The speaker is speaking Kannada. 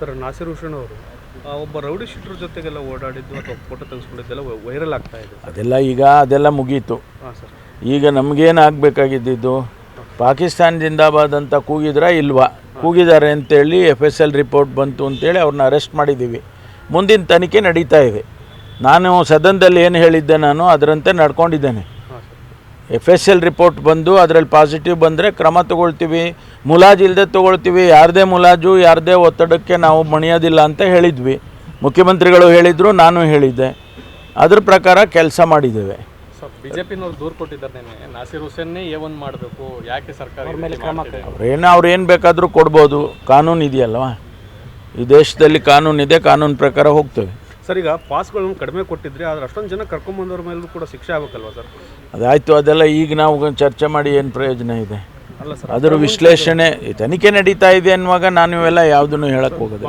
ಸರ್ ನಾಸಿರ್ ಹುಸೇನ್ ಅವರು ಒಬ್ಬ ರೌಡಿ ಶೀಟರ್ ಜೊತೆಗೆಲ್ಲ ಓಡಾಡಿದ್ದು ಅಥವಾ ಫೋಟೋ ತೆಗೆಸ್ಕೊಂಡಿದ್ದೆಲ್ಲ ವೈರಲ್ ಆಗ್ತಾ ಇದೆ ಅದೆಲ್ಲ ಈಗ ಅದೆಲ್ಲ ಮುಗೀತು. ಹಾಂ ಸರ್. ಈಗ ನಮಗೇನು ಆಗಬೇಕಾಗಿದ್ದು ಪಾಕಿಸ್ತಾನ ಜಿಂದಾಬಾದ್ ಅಂತ ಕೂಗಿದ್ರಾ ಇಲ್ವಾ? ಕೂಗಿದ್ದಾರೆ ಅಂತೇಳಿ ಎಫ್ ಎಸ್ ಎಲ್ ರಿಪೋರ್ಟ್ ಬಂತು ಅಂತೇಳಿ ಅವ್ರನ್ನ ಅರೆಸ್ಟ್ ಮಾಡಿದ್ದೀವಿ ಮುಂದಿನ ತನಿಖೆ ನಡೀತಾ ಇದೆ. ನಾನು ಸದನದಲ್ಲಿ ಏನು ಹೇಳಿದ್ದೆ ನಾನು ಅದರಂತೆ ನಡ್ಕೊಂಡಿದ್ದೇನೆ. ಎಫ್ ಎಸ್ ಎಲ್ ರಿಪೋರ್ಟ್ ಬಂದು ಅದರಲ್ಲಿ ಪಾಸಿಟಿವ್ ಬಂದರೆ ಕ್ರಮ ತಗೊಳ್ತೀವಿ. ಮುಲಾಜ್ ಇಲ್ಲದೆ ತಗೊಳ್ತೀವಿ. ಯಾರದೇ ಮುಲಾಜು ಯಾರದೇ ಒತ್ತಡಕ್ಕೆ ನಾವು ಮಣಿಯೋದಿಲ್ಲ ಅಂತ ಹೇಳಿದ್ವಿ. ಮುಖ್ಯಮಂತ್ರಿಗಳು ಹೇಳಿದರು ನಾನು ಹೇಳಿದ್ದೆ. ಅದ್ರ ಪ್ರಕಾರ ಕೆಲಸ ಮಾಡಿದ್ದೇವೆ. ಏನು ಬಿಜೆಪಿನವ್ರು ದೂರು ಕೊಟ್ಟಿದ್ದಾರೆ ನೆನ್ನೆ. ನಾಸಿರ್ ಹುಸೇನ್ನೇ ಎ ಒನ್ ಮಾಡಬೇಕು. ಯಾಕೆ ಸರ್ಕಾರ ಏನು ಅವ್ರು ಏನು ಬೇಕಾದರೂ ಕೊಡ್ಬೋದು. ಕಾನೂನು ಇದೆಯಲ್ವಾ ಈ ದೇಶದಲ್ಲಿ ಕಾನೂನು ಇದೆ ಕಾನೂನು ಪ್ರಕಾರ ಹೋಗ್ತೇವೆ. ಸರ್ ಈಗ ಪಾಸ್ಗಳನ್ನು ಕಡಿಮೆ ಕೊಟ್ಟಿದ್ರೆ ಆದರೆ ಅಷ್ಟೊಂದು ಜನ ಕರ್ಕೊಂಬಂದವ್ರ ಮೇಲೂ ಕೂಡ ಶಿಕ್ಷೆ ಆಗಬೇಕಲ್ವಾ ಸರ್? ಅದಾಯಿತು ಅದೆಲ್ಲ ಈಗ ನಾವು ಚರ್ಚೆ ಮಾಡಿ ಏನು ಪ್ರಯೋಜನ ಇದೆ? ಅಲ್ಲ ಸರ್ ಅದರ ವಿಶ್ಲೇಷಣೆ ತನಿಖೆ ನಡೀತಾ ಇದೆ ಅನ್ನುವಾಗ ನಾನು ಇವೆಲ್ಲ ಯಾವುದನ್ನು ಹೇಳಕ್ಕೆ ಹೋಗೋದು